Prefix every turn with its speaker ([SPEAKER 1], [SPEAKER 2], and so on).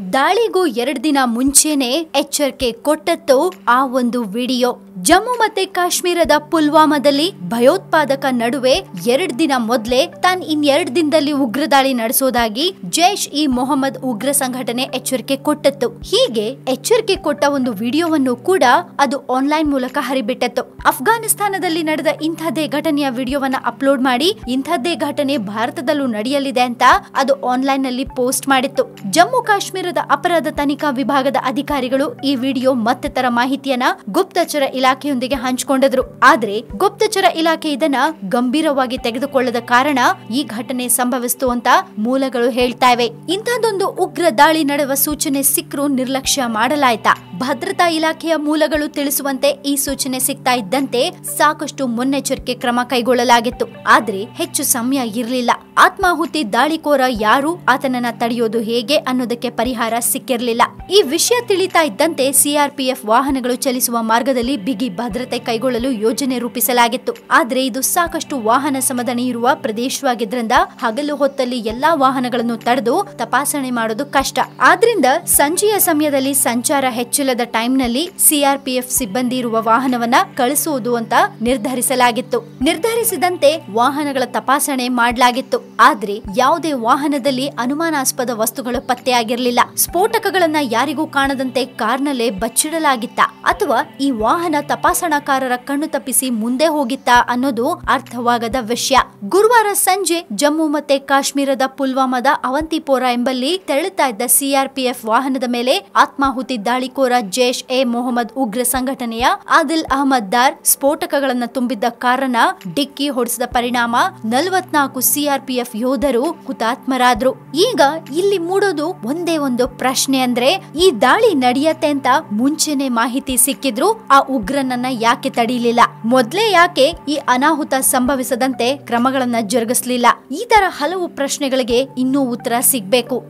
[SPEAKER 1] ದಾಳಿಗೂ ಎರಡು ದಿನ ಮುಂಚೆನೆ ಎಚ್ಚರಿಕೆ ಕೊಟ್ಟದ್ದು ಆ ಒಂದು ವಿಡಿಯೋ. ಜಮ್ಮು ಮತ್ತೆ ಕಾಶ್ಮೀರದ ಪುಲ್ವಾಮಾದಲ್ಲಿ ಭಯೋತ್ಪಾದಕ ನಡುವೆ ಎರಡ್ ದಿನ ಮೊದಲೇ ತಾನ್ ಇನ್ ಎರಡ್ ದಿನದಲ್ಲಿ ಉಗ್ರ ದಾಳಿ ನಡೆಸೋದಾಗಿ ಜೈಷ್ ಇ ಮೊಹಮ್ಮದ್ ಉಗ್ರ ಸಂಘಟನೆ ಎಚ್ಚರಿಕೆ ಕೊಟ್ಟತ್ತು. ಹೀಗೆ ಎಚ್ಚರಿಕೆ ಕೊಟ್ಟ ಒಂದು ವಿಡಿಯೋವನ್ನು ಕೂಡ ಅದು ಆನ್ಲೈನ್ ಮೂಲಕ ಹರಿಬಿಟ್ಟತ್ತು. ಅಫ್ಘಾನಿಸ್ತಾನದಲ್ಲಿ ನಡೆದ ಇಂಥದ್ದೇ ಘಟನೆಯ ವಿಡಿಯೋವನ್ನ ಅಪ್ಲೋಡ್ ಮಾಡಿ ಇಂಥದ್ದೇ ಘಟನೆ ಭಾರತದಲ್ಲೂ ನಡೆಯಲಿದೆ ಅಂತ ಅದು ಆನ್ಲೈನ್ನಲ್ಲಿ ಪೋಸ್ಟ್ ಮಾಡಿತ್ತು. ಜಮ್ಮು ಕಾಶ್ಮೀರದ ಅಪರಾಧ ತನಿಖಾ ವಿಭಾಗದ ಅಧಿಕಾರಿಗಳು ಈ ವಿಡಿಯೋ ಮತ್ತಿತರ ಮಾಹಿತಿಯನ್ನ ಗುಪ್ತಚರ ಇಲಾಖೆಯೊಂದಿಗೆ ಹಂಚಿಕೊಂಡಿದ್ರು. ಆದ್ರೆ ಗುಪ್ತಚರ ಇಲಾಖೆ ಇದನ್ನ ಗಂಭೀರವಾಗಿ ತೆಗೆದುಕೊಳ್ಳದ ಕಾರಣ ಈ ಘಟನೆ ಸಂಭವಿಸಿತು ಅಂತ ಮೂಲಗಳು ಹೇಳ್ತಾ ಇವೆ. ಇಂಥದ್ದೊಂದು ಉಗ್ರ ದಾಳಿ ನಡೆವ ಸೂಚನೆ ಸಿಕ್ಕರೂ ನಿರ್ಲಕ್ಷ್ಯ ಮಾಡಲಾಯ್ತಾ? ಭದ್ರತಾ ಇಲಾಖೆಯ ಮೂಲಗಳು ತಿಳಿಸುವಂತೆ ಈ ಸೂಚನೆ ಸಿಗ್ತಾ ಇದ್ದಂತೆ ಸಾಕಷ್ಟು ಮುನ್ನೆಚ್ಚರಿಕೆ ಕ್ರಮ ಕೈಗೊಳ್ಳಲಾಗಿತ್ತು. ಆದ್ರೆ ಹೆಚ್ಚು ಸಮಯ ಇರಲಿಲ್ಲ. ಆತ್ಮಾಹುತಿ ದಾಳಿಕೋರ ಯಾರು, ಆತನನ್ನ ತಡೆಯೋದು ಹೇಗೆ ಅನ್ನೋದಕ್ಕೆ ಪರಿಹಾರ ಸಿಕ್ಕಿರಲಿಲ್ಲ. ಈ ವಿಷಯ ತಿಳಿತಾ ಇದ್ದಂತೆ ಸಿಆರ್ಪಿಎಫ್ ವಾಹನಗಳು ಚಲಿಸುವ ಮಾರ್ಗದಲ್ಲಿ ಬಿಗಿ ಭದ್ರತೆ ಕೈಗೊಳ್ಳಲು ಯೋಜನೆ ರೂಪಿಸಲಾಗಿತ್ತು. ಆದ್ರೆ ಇದು ಸಾಕಷ್ಟು ವಾಹನ ಸಮದಣಿ ಇರುವ ಪ್ರದೇಶವಾಗಿದ್ದರಿಂದ ಹಗಲು ಹೊತ್ತಲ್ಲಿ ಎಲ್ಲಾ ವಾಹನಗಳನ್ನು ತಡೆದು ತಪಾಸಣೆ ಮಾಡೋದು ಕಷ್ಟ. ಆದ್ರಿಂದ ಸಂಜೆಯ ಸಮಯದಲ್ಲಿ ಸಂಚಾರ ಹೆಚ್ಚಿಲ್ಲದ ಟೈಮ್ನಲ್ಲಿ ಸಿಆರ್ಪಿಎಫ್ ಸಿಬ್ಬಂದಿ ಇರುವ ವಾಹನವನ್ನ ಕಳಿಸುವುದು ಅಂತ ನಿರ್ಧರಿಸಲಾಗಿತ್ತು. ನಿರ್ಧರಿಸಿದಂತೆ ವಾಹನಗಳ ತಪಾಸಣೆ ಮಾಡಲಾಗಿತ್ತು. ಆದ್ರೆ ಯಾವುದೇ ವಾಹನದಲ್ಲಿ ಅನುಮಾನಾಸ್ಪದ ವಸ್ತುಗಳು ಪತ್ತೆಯಾಗಿರಲಿಲ್ಲ. ಸ್ಫೋಟಕಗಳನ್ನ ಯಾರಿಗೂ ಕಾಣದಂತೆ ಕಾರ್ನಲ್ಲೇ ಬಚ್ಚಿಡಲಾಗಿತ್ತ. ಅಥವಾ ಈ ವಾಹನ ತಪಾಸಣಾಕಾರರ ಕಣ್ಣು ತಪ್ಪಿಸಿ ಮುಂದೆ ಹೋಗಿತ್ತಾ ಅನ್ನೋದು ಅರ್ಥವಾಗದ ವಿಷಯ. ಗುರುವಾರ ಸಂಜೆ ಜಮ್ಮು ಮತ್ತೆ ಕಾಶ್ಮೀರದ ಪುಲ್ವಾಮಾದ ಅವಂತಿಪೋರಾ ಎಂಬಲ್ಲಿ ತೆರಳುತ್ತಾ ಇದ್ದ ಸಿಆರ್ಪಿಎಫ್ ವಾಹನದ ಮೇಲೆ ಆತ್ಮಾಹುತಿ ದಾಳಿಕೋರ ಜೈಷ್ ಎ ಮೊಹಮ್ಮದ್ ಉಗ್ರ ಸಂಘಟನೆಯ ಆದಿಲ್ ಅಹಮದ್ ದಾರ್ ಸ್ಫೋಟಕಗಳನ್ನು ತುಂಬಿದ್ದ ಕಾರಣ ಡಿಕ್ಕಿ ಹೊಡೆಸಿದ ಪರಿಣಾಮ ನಲವತ್ನಾಲ್ಕು ಸಿಆರ್ಪಿಎಫ್ ಯೋಧರು ಹುತಾತ್ಮರಾದ್ರು. ಈಗ ಇಲ್ಲಿ ಮೂಡೋದು ಒಂದೇ ಒಂದು ಪ್ರಶ್ನೆ ಅಂದ್ರೆ ಈ ದಾಳಿ ನಡೆಯತ್ತೆ ಅಂತ ಮುಂಚೆನೆ ಮಾಹಿತಿ ಸಿಕ್ಕಿದ್ರು ಆ ಉಗ್ರನನ್ನ ಯಾಕೆ ತಡೀಲಿಲ್ಲ? ಮೊದ್ಲೇ ಯಾಕೆ ಈ ಅನಾಹುತ ಸಂಭವಿಸದಂತೆ ಕ್ರಮಗಳನ್ನ ಜರುಗಿಸಲಿಲ್ಲ? ಈ ತರ ಹಲವು ಪ್ರಶ್ನೆಗಳಿಗೆ ಇನ್ನೂ ಉತ್ತರ ಸಿಗ್ಬೇಕು.